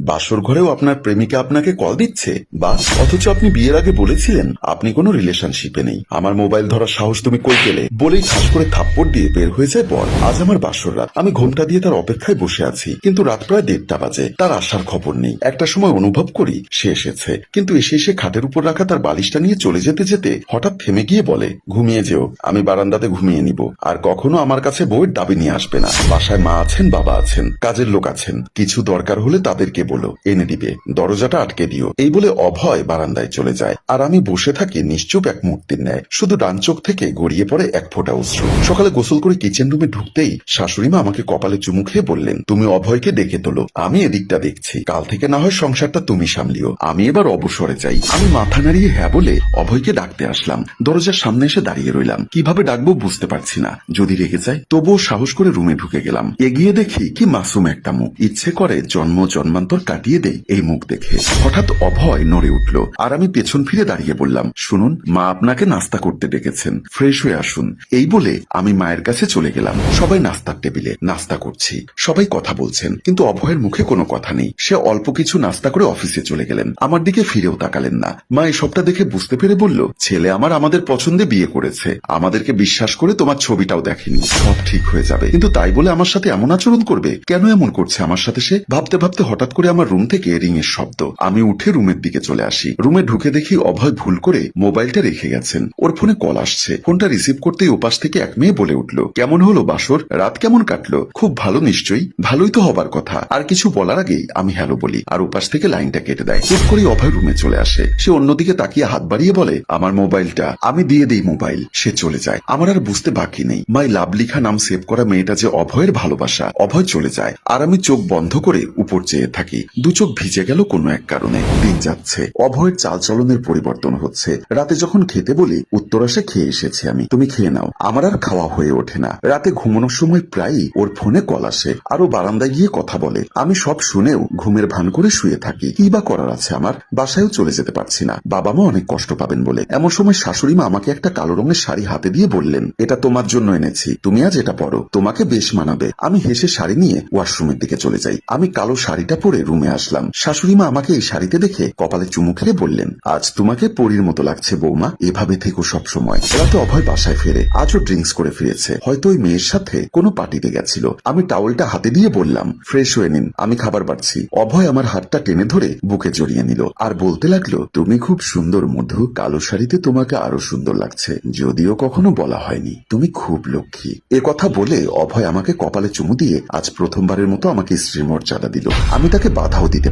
বাসর ঘরেও আপনার প্রেমিকা আপনাকে কল দিচ্ছে? বা অথচ আপনি বিয়ের আগে বলেছিলেন, আপনি কোনো রিলেশনশিপে নেই। আমার মোবাইল ধরার সাহস তুমি কই পেলে? বলেই ঠাস করে থাপ্পড় দিয়ে বের হয়ে যায় বর। আজ আমার বাসর রাত। আমি ঘোমটা দিয়ে তার অপেক্ষায় বসে আছি, কিন্তু রাত প্রায় দেড়টা বাজে। তার আসার খবর নেই। একটা সময় অনুভব করি, সে এসেছে। কিন্তু এসে এসে খাটের উপর রাখা তার বালিশটা নিয়ে চলে যেতে যেতে হঠাৎ থেমে গিয়ে বলে, ঘুমিয়ে যেও, আমি বারান্দাতে ঘুমিয়ে নিব। আর কখনো আমার কাছে বইয়ের দাবি নিয়ে আসবে না। বাসায় মা আছেন, বাবা আছেন, কাজের লোক আছেন। কিছু দরকার হলে তাদেরকে বলো এনে দিবে, দরজাটা আটকে দিও। এই বলে অভয় বারান্দায় চলে যায়। আর আমি বসে থাকি নিশ্চুপ এক মূর্তির ন্যায়। শুধু ডান চোখ থেকে গড়িয়ে পড়ে এক ফোঁটা অশ্রু। সকালে গোসল করে কিচেন রুমে ঢুকতেই শাশুড়িমা আমাকে কপালে চুমু খেয়ে বললেন, তুমি অভয়কে ডেকে তোলো, আমি এদিকটা দেখছি। কাল থেকে না হয় সংসারটা তুমি সামলিও। আমি এবার অবসরে যাই। আমি মাথা নাড়িয়ে হ্যাঁ বলে অভয়কে ডাকতে আসলাম। দরজার সামনে এসে দাঁড়িয়ে রইলাম। কীভাবে ডাকবো বুঝতে পারছি না। যদি রেগে যায়, তবুও সাহস করে রুমে ঢুকে গেলাম। এগিয়ে দেখি কি মাসুম একটা মুখ। ইচ্ছে করে জন্ম জন্মান্তর কাটিয়ে দেই এই মুখ দেখে। হঠাৎ অভয় নড়ে উঠল। আর আমি পেছন ফিরে দাঁড়িয়ে বললাম, শুনুন, মা আপনাকে নাস্তা করতে ডেকেছেন। ফ্রেশ হয়ে আসুন। এই বলে আমি মায়ের কাছে চলে গেলাম। সবাই নাস্তার টেবিলে নাস্তা করছি। সবাই কথা বলছেন, কিন্তু অভয়ের মুখে কোনো কথা নেই। সে অল্প কিছু নাস্তা করে অফিসে চলে গেলেন। আমার দিকে ফিরেও তাকালেন না। মা এসবটা দেখে বুঝতে পেরে বলল, ছেলে আমার আমাদের পছন্দে বিয়ে করেছে। আমাদেরকে বিশ্বাস করে তোমার ছবিটাও দেখেনি। সব ঠিক হয়ে যাবে। কিন্তু তাই বলে আমার সাথে এমন আচরণ করবে? কেন এমন করছে আমার সাথে সে? ভাবতে ভাবতে হঠাৎ করে আমার রুম থেকে রিং এর শব্দ। আমি উঠে রুমের দিকে চলে আসি। রুমে ঢুকে দেখি অভয় ভুল করে মোবাইলটা রেখে গেছেন। ওর ফোনে কল আসছে। ফোনটা রিসিভ করতেই ওপাশ থেকে এক মেয়ে বলে উঠল, কেমন হলো বাসর? রাত কেমন কাটলো? খুব ভালো নিশ্চয়ই। ভালোই তো হবার কথা। আর কিছু বলার আগেই আমি হ্যালো বলি। আর ওপাশ থেকে লাইনটা কেটে দেয়। হুট করেই অভয় রুমে চলে আসে। সে অন্যদিকে তাকিয়ে হাত বাড়িয়ে বলে, আমার মোবাইলটা, আমি দিয়ে দেই মোবাইল। সে চলে যায়। আমার আর বুঝতে বাকি নেই। মাই লাভ লিখা নাম সেভ করা মেয়েটা যে অভয়ের ভালোবাসা, অভয় চলে যায়। আর আমি চোখ বন্ধ করে উপর চেয়ে থাকি। দু চোখ ভিজে গেল কোনো এক কারণে। দিন যাচ্ছে। অভয়ের চালচলনের পরিবর্তন হচ্ছে। রাতে যখন খেতে বলি, উত্তর আসে খেয়ে এসেছি আমি। তুমি খেয়ে নাও। আমার আর খাওয়া হয়ে ওঠে না। রাতে ঘুমানোর সময় প্রায়ই ওর ফোনে কল আসে। আরও বারান্দায় গিয়ে কথা বলে। আমি সব শুনেও ঘুমের ভান করে শুয়ে থাকি। কি বা করার আছে আমার? বাসায়ও চলে যেতে পারছি না। বাবা মা অনেক কষ্ট পাবেন বলে। এমন সময় শাশুড়ি মা আমাকে একটা কালো রঙের শাড়ি হাতে দিয়ে বললেন, এটা তোমার জন্য এনেছি। তুমি আজ এটা পরো। তোমাকে বেশ মানাবে। আমি হেসে শাড়ি নিয়ে ওয়াশরুমের দিকে চলে যাই। আমি কালো শাড়িটা পরে রুমে আসলাম। শাশুড়ি মা আমাকে এই শাড়িতে দেখে কপালে চুমু খেলে বললেন, আজ তোমাকে পরীর মতো লাগছে বৌমা, এভাবে থেকো সব সময় রাতে অভয় বাসায় ফেরে, আজও ড্রিঙ্কস করে ফিরেছে। হয়তো ওই মেয়ের সাথে কোনো পার্টিতে গেছিল। আমি টাওয়েলটা হাতে দিয়ে বললাম, ফ্রেশ হয়ে নিন, আমি খাবার পাচ্ছি অভয় আমার হাতটা টেনে ধরে বুকে জড়িয়ে নিল। আর বলতে লাগল, তুমি খুব সুন্দর মধু, কালো শাড়িতে তোমাকে আরও সুন্দর লাগছে, যদিও কখনো বলা হয়নি। তুমি খুব লক্ষ্মী। এ কথা বলে অভয় আমাকে কপালে চুমু দিয়ে আজ প্রথমবারের মতো আমাকে স্ত্রীর মর্যাদা দিল। আমি তাকে বাধাও দিতে